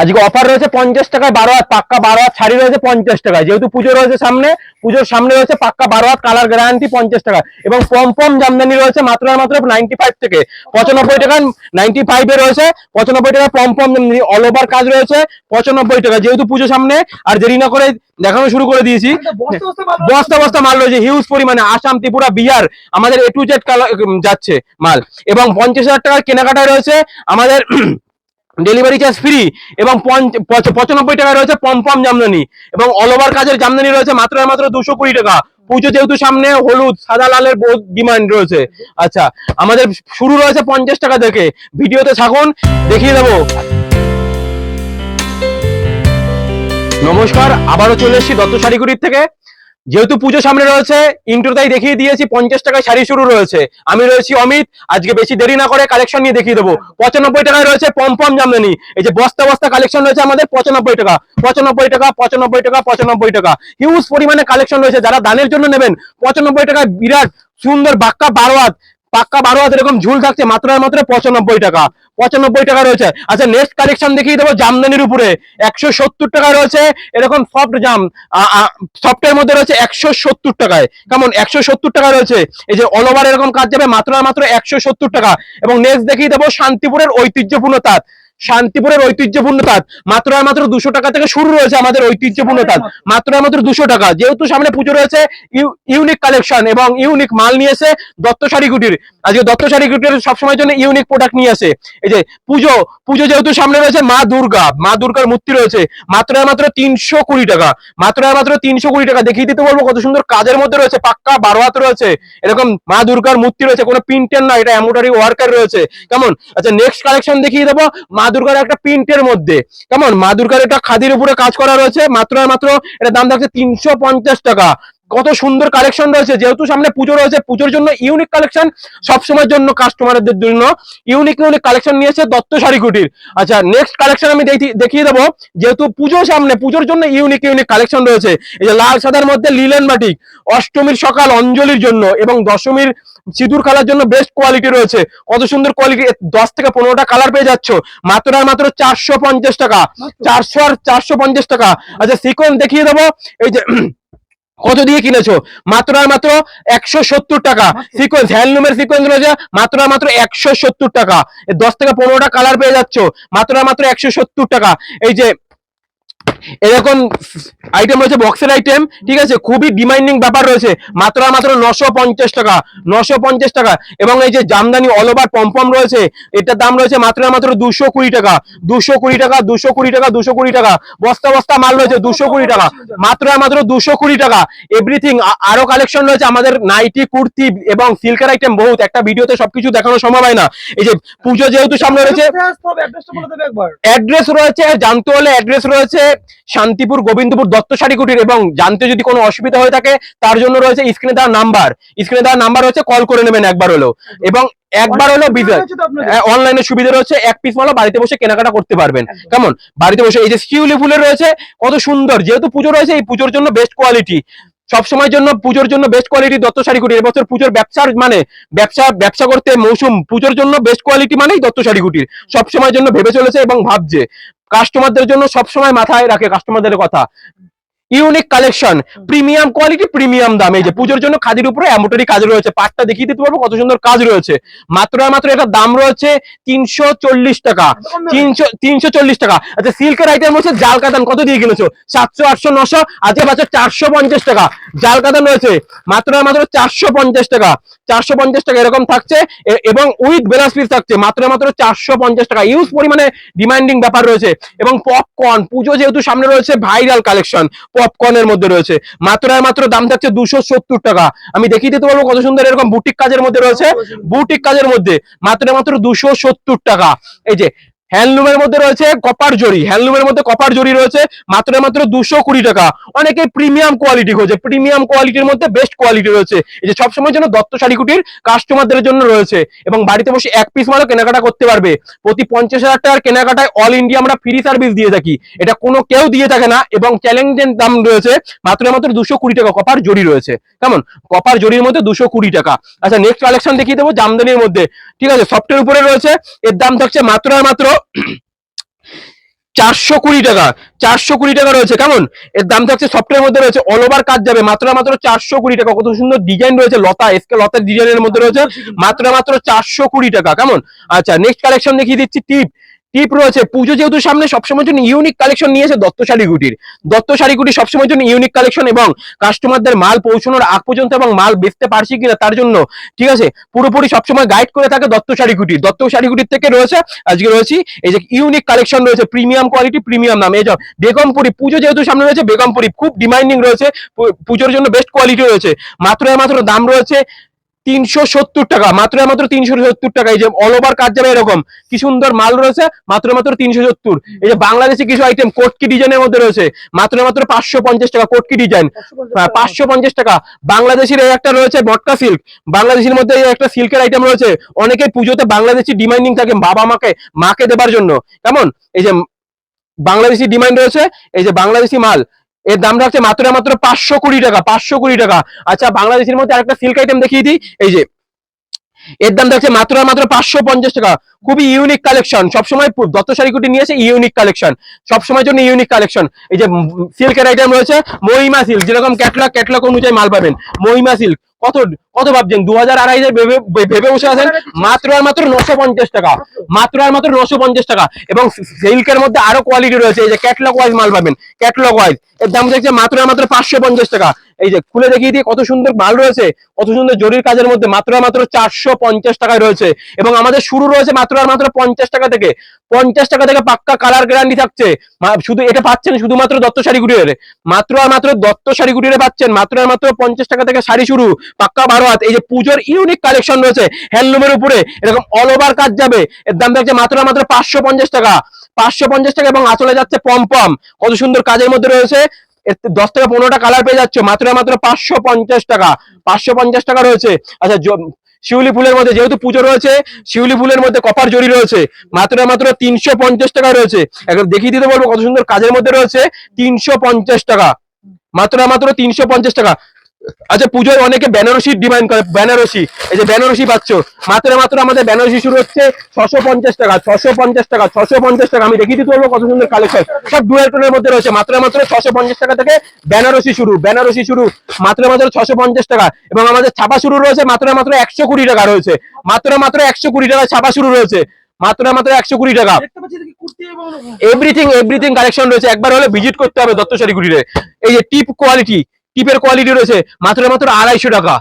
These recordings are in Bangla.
আজকে অফার রয়েছে পঞ্চাশ টাকায় বারো হাত, পাক্কা বারো হাত, শাড়ি রয়েছে পঞ্চাশ টাকায় যেহেতু পুজো রয়েছে সামনে, পুজোর সামনে রয়েছে পাক্কা বারো হাত কালার গ্যারান্টি পঞ্চাশ টাকা। এবং পম পম জামদানি রয়েছে মাত্র মাত্র নাইনটি ফাইভ থেকে। পঁচানব্বই টাকা নাইনটি ফাইভে রয়েছে, পঁচানব্বই টাকা পম পম জামদানি অল ওভার কাজ রয়েছে, পঁচানব্বই টাকা। যেহেতু পুজো সামনে, আর দেরি না করে দেখানো শুরু করে দিয়েছি। বস্তা বস্তা মাল রয়েছে হিউজ পরিমাণে। আসাম, ত্রিপুরা, বিহার, আমাদের এ টু জেড যাচ্ছে মাল। এবং পঞ্চাশ হাজার টাকার কেনাকাটা রয়েছে, আমাদের ডেলিভারি চার্জ ফ্রি এবং পঁচানব্বই টাকা রয়েছে পমপম জামদানি এবং অল ওভার কাজের জামদানি রয়েছে মাত্র মাত্র দুশো কুড়ি টাকা। পুজো যেহেতু সামনে, হলুদ, সাদা, লালের ডিমান্ড রয়েছে। আচ্ছা আমাদের শুরু রয়েছে পঞ্চাশ টাকা থেকে। ভিডিওতে থাকুন, দেখিয়ে দেবো। নমস্কার, আবারও চলে এসেছি দত্ত শাড়িগুড়ির থেকে। যেহেতু পুজো সামনে রয়েছে ইন্ট্রোটাই দেখিয়ে দিয়েছি, পঞ্চাশ টাকায় শাড়ি শুরু রয়েছে। আমি রয়েছি অমিত, আজকে বেশি দেরি না করে কালেকশন নিয়ে দেখিয়ে দেবো। পঁচানব্বই টাকায় রয়েছে পমপম জামদানি। এই যে বস্তা বস্তা কালেকশন রয়েছে আমাদের, পঁচানব্বই টাকা। পঁচানব্বই টাকা পঁচানব্বই টাকা পঁচানব্বই টাকা। হিউজ পরিমাণে কালেকশন রয়েছে। যারা দানের জন্য নেবেন, পঁচানব্বই টাকায় বিরাট সুন্দর বাক্কা বারো হাত পাক্কা বারো হাত এরকম ঝুল থাকছে, মাত্র মাত্র পঁচানব্বই টাকা। পঁচানব্বই টাকা রয়েছে। আচ্ছা নেক্সট কালেকশন দেখিয়ে দেবো জামদানির উপরে। একশো সত্তর টাকা রয়েছে এরকম সফট জাম। সফটের মধ্যে রয়েছে একশো সত্তর টাকায়। কেমন? একশো সত্তর টাকা রয়েছে। এই যে অল ওভার এরকম কাজ যাবে, মাত্র মাত্র একশো সত্তর টাকা। এবং নেক্সট দেখিয়ে দেবো শান্তিপুরের ঐতিহ্যপূর্ণ তাঁত। শান্তিপুরের ঐতিহ্যপূর্ণ তাঁত মাত্র মাত্র দুশো টাকা থেকে শুরু রয়েছে আমাদের ঐতিহ্যপূর্ণ তাঁত মাত্র মাত্র দুশো টাকা। যেহেতু সামনে পুজো রয়েছে ইউনিক কালেকশন এবং ইউনিক মাল নিয়ে এসে দত্ত শাড়ি কুটির আজকে দত্ত শাড়ি কুটির সবসময়ের জন্য ইউনিক প্রোডাক্ট নিয়ে আসে। এই যে পুজো পুজো যেহেতু সামনে রয়েছে, মা দুর্গা, মা দুর্গার মূর্তি রয়েছে। মাত্র মাত্র তিনশো কুড়ি টাকা। মাত্র মাত্র তিনশো কুড়ি টাকা। দেখিয়ে দিতে বলব কত সুন্দর কাজের মধ্যে রয়েছে, পাক্কা বারো হাত রয়েছে। এরকম মা দুর্গার মূর্তি রয়েছে, কোনো প্রিন্টের না, এটা এমব্রয়ডারি ওয়ার্কার রয়েছে। কেমন? আচ্ছা নেক্সট কালেকশন দেখিয়ে দেবো। মা দুর্গার একটা প্রিন্টের মধ্যে। কেমন? মা দুর্গার এটা খাদির উপরে কাজ করা রয়েছে। মাত্র মাত্র এটা দাম থাকছে তিনশো পঞ্চাশ টাকা। কত সুন্দর কালেকশন রয়েছে। যেহেতু সামনে পুজো রয়েছে পুজোর জন্য ইউনিক কালেকশন সবসময়ের জন্য কাস্টমারদের জন্য ইউনিক ইউনিক কালেকশন নিয়েছে দত্ত শাড়ি কুটির। আচ্ছা নেক্সট কালেকশন আমি দেখি- দেখিয়ে দেবো। যেহেতু পুজো সামনে পুজোর জন্য ইউনিক ইউনিক কালেকশন রয়েছে। এই যে লাল সাদার মধ্যে লিলেন বাটিক অষ্টমীর সকাল অঞ্জলির জন্য এবং দশমীর সিঁদুর খেলার জন্য বেস্ট কোয়ালিটি রয়েছে। কত সুন্দর কোয়ালিটি দশ থেকে পনেরোটা কালার পেয়ে যাচ্ছ। মাত্র আর মাত্র চারশো পঞ্চাশ টাকা। চারশো আর চারশো পঞ্চাশ টাকা। আচ্ছা সিকোয়েন্স দেখিয়ে দেবো। এই যে কত দিয়ে কিনেছো? মাত্র আর মাত্র একশো সত্তর টাকা। সিকোয়েন্স হ্যান্ডলুমের সিকোয়েন্স রয়েছে মাত্র আর মাত্র একশো সত্তর টাকা। দশ থেকে পনেরোটা কালার পেয়ে যাচ্ছ মাত্র আর মাত্র একশো সত্তর টাকা। এই যে এরকম আইটেম রয়েছে বক্সের আইটেম ঠিক আছে? খুবই ডিমান্ডিং ব্যাপার রয়েছে। মাত্র মাত্র নশো পঞ্চাশ টাকা নশো পঞ্চাশ টাকা। এবং এই যে জামদানি অল ওভার পম্পম রয়েছে এটার দাম রয়েছে মাত্র মাত্র দুশো কুড়ি টাকা। দুশো কুড়ি টাকা দুশো কুড়ি টাকা দুশো কুড়ি টাকা। বস্তা বস্তা মাল রয়েছে দুশো কুড়ি টাকা। মাত্র মাত্র দুশো কুড়ি টাকা। এভরিথিং আরও কালেকশন রয়েছে। আমাদের নাইটি কুর্তি এবং সিল্কের আইটেম বহুত। একটা ভিডিওতে সবকিছু দেখানো সম্ভব হয় না। এই যে পুজো যেহেতু সামনে রয়েছে অ্যাড্রেস রয়েছে জানতে হলে অ্যাড্রেস রয়েছে শান্তিপুর গোবিন্দপুর দত্ত শাড়ি কুটির এবং জানতে যদি কোনো অসুবিধা হয়ে থাকে তার জন্য রয়েছে স্ক্রিনে দেওয়া নাম্বার। স্ক্রিনে দেওয়া নাম্বার হচ্ছে কল করে নেবেন একবার হলো। এবং একবার হলো বিজয় অনলাইনে সুবিধা রয়েছে এক পিস মালও বাড়িতে বসে কেনাকাটা করতে পারবেন। কেমন? বাড়িতে বসে এই যে শিউলি ফুলের রয়েছে কত সুন্দর। যেহেতু পুজো রয়েছে এই পুজোর জন্য বেস্ট কোয়ালিটি সবসময়ের জন্য পুজোর জন্য বেস্ট কোয়ালিটি দত্ত শাড়ি কুটির। এবছর পুজোর ব্যবসার মানে ব্যবসা ব্যবসা করতে মৌসুম পুজোর জন্য বেস্ট কোয়ালিটি মানেই দত্ত শাড়ি কুটির। সবসময়ের জন্য ভেবে চলেছে এবং ভাবছে। কাস্টমারদের জন্য সবসময় মাথায় রাখে কাস্টমারদের কথা। Unique collection premium quality premium দাম। এই যে পুজোর জন্য খাদির উপরে এমব্রয়ডারি কাজ রয়েছে। পাটটা দেখিয়ে দিতে পারব কত সুন্দর কাজ রয়েছে। মাত্র মাত্র এটার দাম রয়েছে তিনশো চল্লিশ টাকা। তিনশো তিনশো টাকা। আচ্ছা সিল্কের আইটেম হচ্ছে জাল কাতান কত দিয়ে কিনেছো? সাতশো আটশো নশো। আজকে বাচ্চা চারশো পঞ্চাশ টাকা। জাল কাতান রয়েছে মাত্র মাত্র চারশো পঞ্চাশ টাকা। চারশো পঞ্চাশ টাকা এরকম থাকছে। এবং উইথ বেলাস পিস থাকছে মাত্র মাত্র চারশো পঞ্চাশ টাকা। ইউজ পরিমাণে ডিমান্ডিং ব্যাপার রয়েছে। এবং পপকর্ন পুজো যেহেতু সামনে রয়েছে ভাইরাল কালেকশন পপকর্নের মধ্যে রয়েছে। মাত্র আর মাত্র দাম থাকছে দুশো সত্তর টাকা। আমি দেখিয়ে দিতে পারব কত সুন্দর এরকম বুটিক কাজের মধ্যে রয়েছে। বুটিক কাজের মধ্যে মাত্র মাত্র দুশো সত্তর টাকা। এই যে হ্যান্ডলুমের মধ্যে রয়েছে কপার জরি। হ্যান্ডলুমের মধ্যে কপার জরি রয়েছে মাত্র মাত্র দুশো কুড়ি টাকা। অনেকে প্রিমিয়াম কোয়ালিটি খোঁজে। প্রিমিয়াম কোয়ালিটির মধ্যে বেস্ট কোয়ালিটি রয়েছে। এই যে সবসময়ের জন্য দত্ত শাড়ি কুটির কাস্টমারদের জন্য রয়েছে। এবং বাড়িতে বসে এক পিস মালও কেনাকাটা করতে পারবে। প্রতি পঞ্চাশ হাজার টাকার কেনাকাটায় অল ইন্ডিয়া আমরা ফ্রি সার্ভিস দিয়ে থাকি। এটা কোনো কেউ দিয়ে থাকে না এবং চ্যালেঞ্জের দাম রয়েছে মাত্র মাত্র দুশো কুড়ি টাকা। কপার জরি রয়েছে। কেমন? কপার জরির মধ্যে দুশো কুড়ি টাকা। আচ্ছা নেক্সট কালেকশন দেখিয়ে দেবো জামদানির মধ্যে। ঠিক আছে সফটের উপরে রয়েছে। এর দাম থাকছে মাত্র মাত্র চারশো কুড়ি টাকা, চারশো কুড়ি টাকা রয়েছে। কেমন? এর দাম থাকছে সফটওয়্যার মধ্যে রয়েছে। অল ওভার কাজ যাবে। মাত্র মাত্র চারশো কুড়ি টাকা। কত সুন্দর ডিজাইন রয়েছে। লতা এসকে লতার ডিজাইনের মধ্যে রয়েছে। মাত্র মাত্র চারশো কুড়ি টাকা। কেমন? আচ্ছা নেক্সট কালেকশন দেখিয়ে দিচ্ছি টিপ টিপ রয়েছে, পুজো যেহেতু সামনে সবসময় জন্য ইউনিক কালেকশন নিয়েছে দত্ত শাড়িগুটির। দত্ত শাড়িগুটি সবসময় জন্য ইউনিক কালেকশন এবং কাস্টমারদের মাল পৌঁছানোর আগ পর্যন্ত এবং মাল বেচতে পারছি কিনা তার জন্য, ঠিক আছে? পুরোপুরি সবসময় গাইড করে থাকে দত্ত শাড়িগুটি। দত্ত শাড়িগুটির থেকে রয়েছে, আজকে রয়েছি, এই যে ইউনিক কালেকশন রয়েছে প্রিমিয়াম কোয়ালিটি প্রিমিয়াম নাম এই যে বেগমপুরি, পুজো যেহেতু সামনে রয়েছে, বেগমপুরি খুব ডিমান্ডিং রয়েছে পুজোর জন্য বেস্ট কোয়ালিটি রয়েছে। মাত্র মাত্র দাম রয়েছে তিনশো সত্তর টাকা মাত্র মাত্র তিনশো সত্তর টাকা। এই যে অল ওভার কাজ যাবে এরকম। কি সুন্দর মাল রয়েছে মাত্র মাত্র তিনশো সত্তর। এই যে বাংলাদেশি কিছু আইটেম কোটকি ডিজাইনের মধ্যে রয়েছে মাত্র মাত্র পাঁচশো পঞ্চাশ টাকা কোটকি ডিজাইন পাঁচশো পঞ্চাশ টাকা। বাংলাদেশের এই একটা রয়েছে মটকা সিল্ক বাংলাদেশের মধ্যে এই একটা সিল্কের আইটেম রয়েছে। অনেকে পুজোতে বাংলাদেশি ডিমান্ডিং থাকে বাবা মাকে মাকে দেবার জন্য। কেমন? এই যে বাংলাদেশি ডিমান্ড রয়েছে এই যে বাংলাদেশি মাল। এর দাম রাখছে মাত্র মাত্র পাঁচশো কুড়ি টাকা, পাঁচশো কুড়ি টাকা। আচ্ছা বাংলাদেশের মধ্যে আরেকটা সিল্ক আইটেম দেখিয়ে দিই। এই যে, এর দাম দেখছে মাত্র মাত্র পাঁচশো পঞ্চাশ টাকা। খুবই ইউনিক কালেকশন সবসময় দত্ত শাড়িকুটি নিয়েছে ইউনিক কালেকশন সবসময়ের জন্য ইউনিক কালেকশন এই যে সিল্কের আইটেম রয়েছে মহিমা সিল্ক যেরকম ক্যাটলগ ক্যাটলগ অনুযায়ী মাল পাবেন। মহিমা সিল্ক কত কত ভাবছেন? দু হাজার আড়াই হাজার ভেবে বসে আছেন? মাত্র আর মাত্র নশো পঞ্চাশ টাকা। মাত্র আর মাত্র নশো পঞ্চাশ টাকা। এবং সিল্কের মধ্যে আরও কোয়ালিটি রয়েছে। এই যে ক্যাটলগ ওয়াইজ মাল পাবেন। ক্যাটলগ ওয়াইজ এর দাম দেখছে মাত্র আর মাত্র পাঁচশো পঞ্চাশ টাকা। এই যে খুলে দেখিয়ে দিয়ে কত সুন্দর মাল রয়েছে। কত সুন্দর জরির কাজের মধ্যে মাত্র আর মাত্র চারশো পঞ্চাশ টাকায় রয়েছে। এবং আমাদের শুরু রয়েছে মাত্র আর মাত্র পঞ্চাশ টাকা থেকে। পঞ্চাশ টাকা থেকে পাক্কা কালার গ্যারান্টি থাকছে। শুধু এটা পাচ্ছেন শুধুমাত্র দত্ত শাড়িগুটির মাত্র আর মাত্র দত্ত শাড়িগুটিরে পাচ্ছেন। মাত্র আর মাত্র পঞ্চাশ টাকা থেকে শাড়ি শুরু। পাক্কা বারো হাত এই যে পুজোর ইউনিক কালেকশন রয়েছে হ্যান্ডলুমের উপরে, এরকম অল ওভার কাজ যাবে, এর দাম থাকছে মাত্র মাত্র পাঁচশো পঞ্চাশ টাকা, পাঁচশো পঞ্চাশ টাকা এবং আঁচলে যাচ্ছে পম পম কত সুন্দর কাজের মধ্যে রয়েছে দশ থেকে পনেরোটা কালার পেয়ে যাচ্ছে, মাত্র মাত্র পাঁচশো পঞ্চাশ টাকা, পাঁচশো পঞ্চাশ টাকা রয়েছে। আচ্ছা শিউলি ফুলের মধ্যে যেহেতু পুজো রয়েছে, শিউলি ফুলের মধ্যে কপার জরি রয়েছে, মাত্র মাত্র তিনশো পঞ্চাশ টাকা রয়েছে। একদম দেখিয়ে দিতে বলব কত সুন্দর কাজের মধ্যে রয়েছে, তিনশো পঞ্চাশ টাকা, মাত্র মাত্র তিনশো পঞ্চাশ টাকা। আচ্ছা পুজোয় অনেকে বেনারসি ডিমান্ড করে বেনারসি। এই যে বেনারসি পাচ্ছ মাত্র মাত্র আমাদের বেনারসি শুরু হচ্ছে ছশো পঞ্চাশ টাকা ছশো পঞ্চাশ টাকা ছশো পঞ্চাশ টাকা। আমি দেখিয়ে দিতে পারব কত সুন্দর কালেকশন সব ডুয়েল টোনের মধ্যে রয়েছে মাত্র মাত্র ছশো পঞ্চাশ টাকা থেকে বেনারসি শুরু বেনারসি শুরু মাত্র মাত্র ছশো পঞ্চাশ টাকা। এবং আমাদের ছাপা শুরু রয়েছে মাত্র মাত্র একশো কুড়ি টাকা রয়েছে। মাত্র মাত্র একশো কুড়ি টাকা ছাপা শুরু রয়েছে। মাত্র মাত্র একশো কুড়ি টাকা। এভরিথিং এভরিথিং কালেকশন রয়েছে। একবার হলে ভিজিট করতে হবে দত্ত শাড়িগুড়িরে এই যে টিপ কোয়ালিটি টিপের কোয়ালিটি রয়েছে মাত্র মাত্র আড়াইশো টাকা।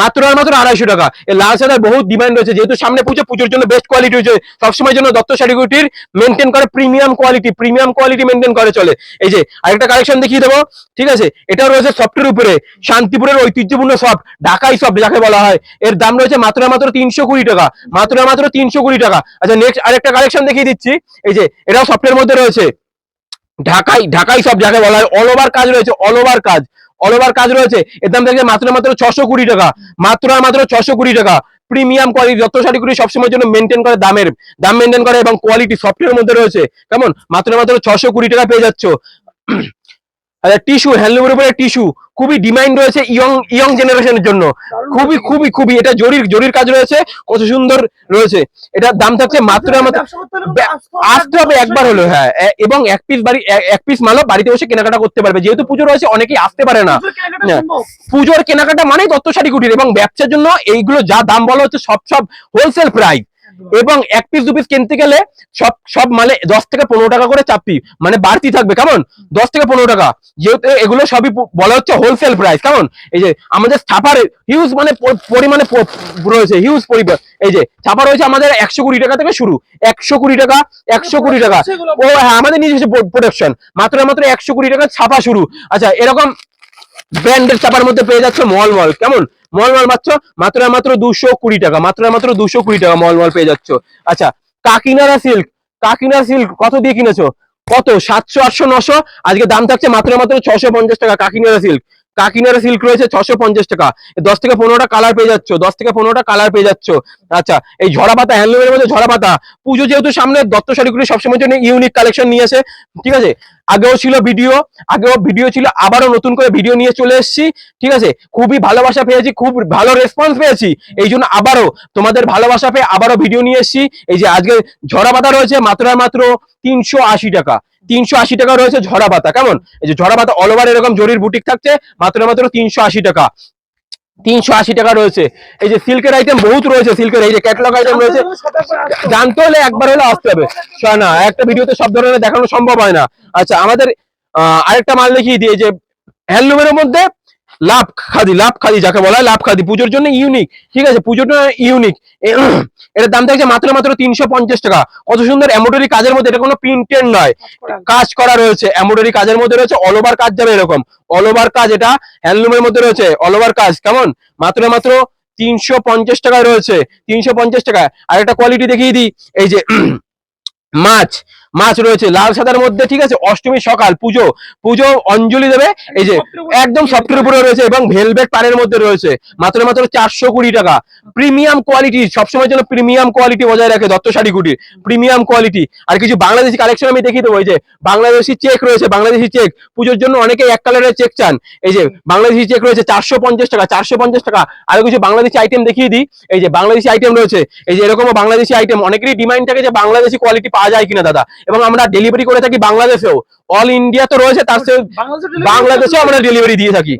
মাত্র আর মাত্র আড়াইশো টাকা। এই লাল সাদার বহুত ডিমান্ড রয়েছে, যেহেতু সামনে পুজো, পুজোর জন্য বেস্ট কোয়ালিটি হয়েছে সবসময় জন্য দত্ত শাড়িগুটির মেনটেন করে premium quality premium quality maintain করে চলে। এই যে, আরেকটা কালেকশন দেখিয়ে দেবো, ঠিক আছে? এটাও রয়েছে সফটের উপরে, শান্তিপুরের ঐতিহ্যপূর্ণ সফট ঢাকাই সফট যাকে বলা হয়। এর দাম রয়েছে মাত্র মাত্র তিনশো কুড়ি টাকা, মাত্র মাত্র তিনশো কুড়ি টাকা। আচ্ছা নেক্সট আরেকটা কালেকশন দেখিয়ে দিচ্ছি। এই যে, এটাও সফটের মধ্যে রয়েছে। ঢাকাই ঢাকাই সব যাকে বলা হয় অল ওভার কাজ রয়েছে অল ওভার কাজ। অল ওভার কাজ রয়েছে। এর দাম থাকছে মাত্র মাত্র ছশো কুড়ি টাকা। মাত্র মাত্র ছশো কুড়ি টাকা। প্রিমিয়াম কোয়ালিটি যত শাড়িগুলি সবসময়ের জন্য মেনটেন করে দামের, দাম মেনটেন করে এবং কোয়ালিটি সফটওয়্যার মধ্যে রয়েছে। কেমন? মাত্র মাত্র ছশো কুড়ি টাকা পেয়ে যাচ্ছ। টিস্যু হ্যান্ডলুমের উপরে টিস্যু খুবই ডিমান্ড রয়েছে ইয়ং ইয়ং জেনারেশনের জন্য। খুবই খুবই খুবই এটা জরির জরির কাজ রয়েছে কত সুন্দর রয়েছে। এটার দাম থাকছে মাত্র আসতে হবে একবার হলো হ্যাঁ এবং এক পিস বাড়ি এক পিস মালও বাড়িতে বসে কেনাকাটা করতে পারবে। যেহেতু পুজো রয়েছে অনেকেই আসতে পারে না। পুজোর কেনাকাটা কেনাকাটা মানেই দত্ত শাড়ি কুটির এবং ব্যবসার জন্য এইগুলো যা দাম বলা হচ্ছে সব সব হোলসেল প্রাইস এবং এক পিস দু পিস কিনতে গেলে সব সব মানে দশ থেকে পনেরো টাকা করে চাপি। মানে বাড়তি থাকবে কেমন? দশ থেকে পনেরো টাকা। যেহেতু এগুলো সবই বলা হচ্ছে হোলসেল প্রাইস কেমন? এই যে আমাদের ছাপার হিউজ মানে পরিমাণে রয়েছে হিউজ পরিমাণ। এই যে ছাপা রয়েছে আমাদের একশো কুড়ি টাকা থেকে শুরু। একশো কুড়ি টাকা একশো কুড়ি টাকা। ও হ্যাঁ আমাদের নিজস্ব প্রোডাকশন মাত্র মাত্র একশো কুড়ি টাকা ছাপা শুরু। আচ্ছা এরকম ব্র্যান্ডের চাপার মধ্যে পেয়ে যাচ্ছে মলমল মল। কেমন? মল মল মাত্র মাত্র মাত্র দুশো কুড়ি টাকা, মাত্র মাত্র দুশো কুড়ি টাকা মল মল পেয়ে যাচ্ছ। আচ্ছা কাকিনারা সিল্ক কাকিনারা সিল্ক কত দিয়ে কিনেছো? কত? সাতশো, আটশো, নশো? আজকে দাম থাকছে মাত্র মাত্র ছশো পঞ্চাশ টাকা কাকিনারা সিল্ক। কাকিনারা সিল্ক রয়েছে ছশো পঞ্চাশ টাকা। দশ থেকে পনেরোটা কালার পেয়ে যাচ্ছ, দশ থেকে পনেরোটা কালার পেয়ে যাচ্ছ। আচ্ছা এই ঝরা পাতা হ্যান্ডলুমের মধ্যে ঝরা পাতা, পুজো যেহেতু সামনে, দত্ত শাড়িগুলি সবসময় জন্য ইউনিক কালেকশন নিয়ে আসে। ঠিক আছে? আগেও ছিল ভিডিও আগেও ভিডিও ছিল, আবারও নতুন করে ভিডিও নিয়ে চলে এসেছি। ঠিক আছে? খুবই ভালোবাসা পেয়েছি, খুব ভালো রেসপন্স পেয়েছি। এই জন্য আবারও তোমাদের ভালোবাসা পেয়ে আবারও ভিডিও নিয়ে এসেছি। এই যে আজকে ঝরা পাতা রয়েছে মাত্র মাত্র তিনশো আশি টাকা। তিনশো আশি টাকা রয়েছে ঝরা পাতা, কেমন? এই যে ঝরা পাতা অল ওভার এরকম জরির বুটিক থাকছে, মাত্র মাত্র তিনশো আশি টাকা। তিনশো আশি টাকা রয়েছে। এই যে সিল্কের আইটেম বহুত রয়েছে সিল্কের এই যে ক্যাটলগ আইটেম রয়েছে। জানতে হলে একবার হলে আসতে হবে। না একটা ভিডিওতে সব ধরনের দেখানো সম্ভব হয় না। আচ্ছা আমাদের আরেকটা মাল দেখিয়ে দিয়ে যে হ্যান্ডলুমের মধ্যে লাভ খাদি লাভ খাদি যাকে বলা হয়, লাভ খাদি। পুজোর জন্য ইউনিক ঠিক আছে? পুজোর জন্য ইউনিক এটার দাম থাকছে মাত্র মাত্র তিনশো পঞ্চাশ টাকা। কত সুন্দর এমব্রয়ডারি কাজের মধ্যে, এটা কোনো প্রিন্টেড নয়। কাজ করা রয়েছে এমব্রয়ডারি কাজের মধ্যে রয়েছে অল ওভার কাজ যাবে এরকম। অল ওভার কাজ এটা হ্যান্ডলুমের মধ্যে রয়েছে অল ওভার কাজ। কেমন? মাত্র মাত্র তিনশো পঞ্চাশ টাকায় রয়েছে, তিনশো পঞ্চাশ টাকা আর একটা কোয়ালিটি দেখিয়ে দিই, এই যে, মাছ। মাছ রয়েছে লাল সাদার মধ্যে ঠিক আছে? অষ্টমী সকাল পুজো পুজো অঞ্জলি দেবে এই যে একদম সফটের উপরে রয়েছে এবং ভেলভেট পাড়ের মধ্যে রয়েছে মাত্র মাত্র চারশো কুড়ি টাকা। প্রিমিয়াম কোয়ালিটি সবসময় জন্য প্রিমিয়াম কোয়ালিটি বজায় রাখে দত্ত শাড়ি কুটির প্রিমিয়াম কোয়ালিটি। আর কিছু বাংলাদেশি কালেকশন আমি দেখিয়ে দেবো এই যে বাংলাদেশি চেক রয়েছে বাংলাদেশি চেক। পুজোর জন্য অনেকে এক কালারের চেক চান। এই যে বাংলাদেশি চেক রয়েছে চারশো পঞ্চাশ টাকা চারশো পঞ্চাশ টাকা। আরও কিছু বাংলাদেশি আইটেম দেখিয়ে দিই। এই যে বাংলাদেশি আইটেম রয়েছে এই যে এরকমও বাংলাদেশি আইটেম অনেকেরই ডিমান্ড থাকে যে বাংলাদেশি কোয়ালিটি পাওয়া যায় কিনা দাদা? এবং আমরা ডেলিভারি করে থাকি বাংলাদেশেও। অল ইন্ডিয়া তো রয়েছে তার সাথে বাংলাদেশেও আমরা ডেলিভারি দিয়ে থাকি।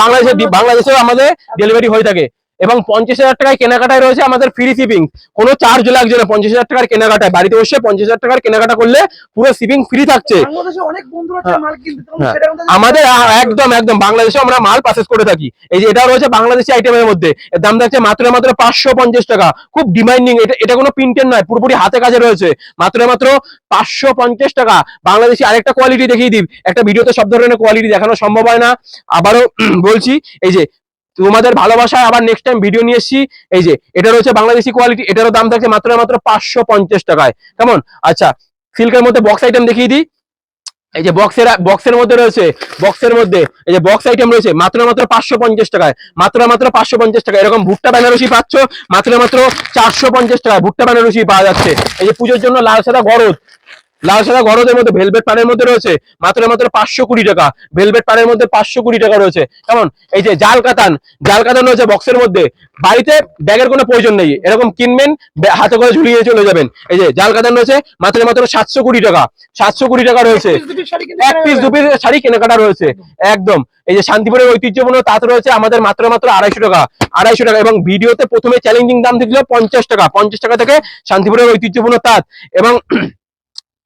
বাংলাদেশে বাংলাদেশেও আমাদের ডেলিভারি হয়ে থাকে। এবং পঞ্চাশ হাজার টাকায় কেনাকাটায় রয়েছে আমাদের ফ্রি শিপিং কোনো চার্জ লাগছে না পঞ্চাশ হাজার টাকার কেনাকাটায়। বাড়িতে বসে পঞ্চাশ হাজার টাকার কেনাকাটা করলে পুরো শিপিং ফ্রি থাকছে। হ্যাঁ। হ্যাঁ। আমাদের একদম একদম। বাংলাদেশে আমরা মাল পারচেস করে থাকি। এই যে এটা রয়েছে বাংলাদেশি আইটেমের মধ্যে। এর দাম থাকছে মাত্র মাত্র পাঁচশো পঞ্চাশ টাকা। খুব ডিমান্ডিং এটা এটা কোনো প্রিন্টের নয় পুরোপুরি হাতে কাজে রয়েছে। মাত্র মাত্র পাঁচশো পঞ্চাশ টাকা। বাংলাদেশি আরেকটা কোয়ালিটি দেখিয়ে দিই। একটা ভিডিওতে সব ধরনের কোয়ালিটি দেখানো সম্ভব হয় না। আবারও বলছি এই যে তোমাদের ভালোবাসায় আবার নেক্সট টাইম ভিডিও নিয়ে এসেছি। এই যে, এটা রয়েছে বাংলাদেশি কোয়ালিটি এটারও দাম থাকছে মাত্র মাত্র পাঁচশো পঞ্চাশ টাকায়। কেমন? আচ্ছা সিল্কের মধ্যে বক্স আইটেম দেখিয়ে দিই। এই যে বক্সের বক্সের মধ্যে রয়েছে বক্সের মধ্যে, এই যে বক্স আইটেম রয়েছে, মাত্র মাত্র পাঁচশো পঞ্চাশ টাকায়। মাত্র মাত্র পাঁচশো পঞ্চাশ টাকা এরকম ভুট্টা বেনারসি পাচ্ছ, মাত্র মাত্র চারশো পঞ্চাশ টাকা ভুট্টা বেনারসি পাওয়া যাচ্ছে। এই যে পুজোর জন্য লাল সাদা গরদ লাল সাদা গরদের মধ্যে ভেলভেট পানের মধ্যে রয়েছে মাত্র মাত্র পাঁচশো কুড়ি টাকা। ভেলভেট পানের মধ্যে পাঁচশো কুড়ি টাকা রয়েছে। কেমন? এই যে জাল কাতান জাল কাতান রয়েছে বক্সের মধ্যে। বাড়িতে ব্যাগের কোনো প্রয়োজন নেই। এরকম কিনবেন হাতে করে ঝুলিয়ে চলে যাবেন। এই যে জাল কাতান রয়েছে মাত্র মাত্র সাতশো কুড়ি টাকা। সাতশো কুড়ি টাকা রয়েছে। এক পিস দু পিস শাড়ি কেনাকাটা রয়েছে। একদম। এই যে শান্তিপুরের ঐতিহ্যপূর্ণ তাঁত রয়েছে আমাদের মাত্র মাত্র আড়াইশো টাকা। আড়াইশো টাকা এবং ভিডিওতে প্রথমে চ্যালেঞ্জিং দাম দিচ্ছিল পঞ্চাশ টাকা। পঞ্চাশ টাকা থেকে শান্তিপুরের ঐতিহ্যপূর্ণ তাঁত এবং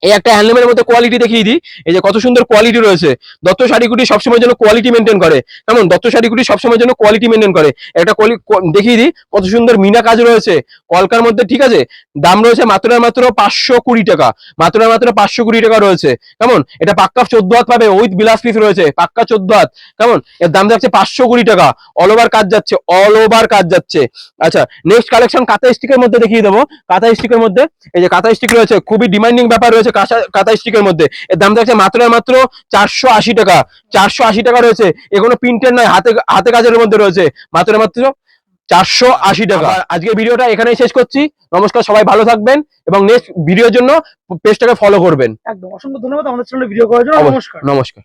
এই একটা হ্যান্ডলুমের মধ্যে কোয়ালিটি দেখিয়ে দিই। এই যে কত সুন্দর কোয়ালিটি রয়েছে। দত্ত শাড়িগুটি সবসময় জন্য কোয়ালিটি মেনটেন করে। কেমন? দত্ত শাড়িগুটি সবসময় জন্য কোয়ালিটি মেনটেন করে। একটা দেখিয়ে দিই, কত সুন্দর মিনা কাজ রয়েছে। কলকার মধ্যে ঠিক আছে? দাম রয়েছে মাত্র মাত্র পাঁচশো কুড়ি টাকা। মাত্র মাত্র পাঁচশো কুড়ি টাকা রয়েছে। কেমন? এটা পাক্কা চোদ্দ হাত পাবে, উইথ বিলাস পিস রয়েছে, পাক্কা চোদ্দ হাত। কেমন? এর দাম যাচ্ছে পাঁচশো কুড়ি টাকা। অল ওভার কাজ যাচ্ছে অল ওভার কাজ যাচ্ছে। আচ্ছা নেক্সট কালেকশন কাঁথা স্টিকের মধ্যে দেখিয়ে দেবো। কাঁথা স্টিকের মধ্যে, এই যে কাঁথা স্টিক রয়েছে, খুবই ডিমান্ডিং ব্যাপার রয়েছে কাঁথা স্টিকের মধ্যে। এর দাম থাকছে মাত্র মাত্র চারশো আশি টাকা। চারশো আশি টাকা রয়েছে। এগুলো প্রিন্টের নয় হাতে হাতে কাজের মধ্যে রয়েছে। মাত্র মাত্র চারশো আশি টাকা। আজকে ভিডিওটা এখানেই শেষ করছি। নমস্কার সবাই ভালো থাকবেন এবং নেক্সট ভিডিওর জন্য পেজটাকে ফলো করবেন। একদম। অসংখ্য ধন্যবাদ আমাদের চ্যানেলে ভিডিও করার জন্য। নমস্কার। নমস্কার।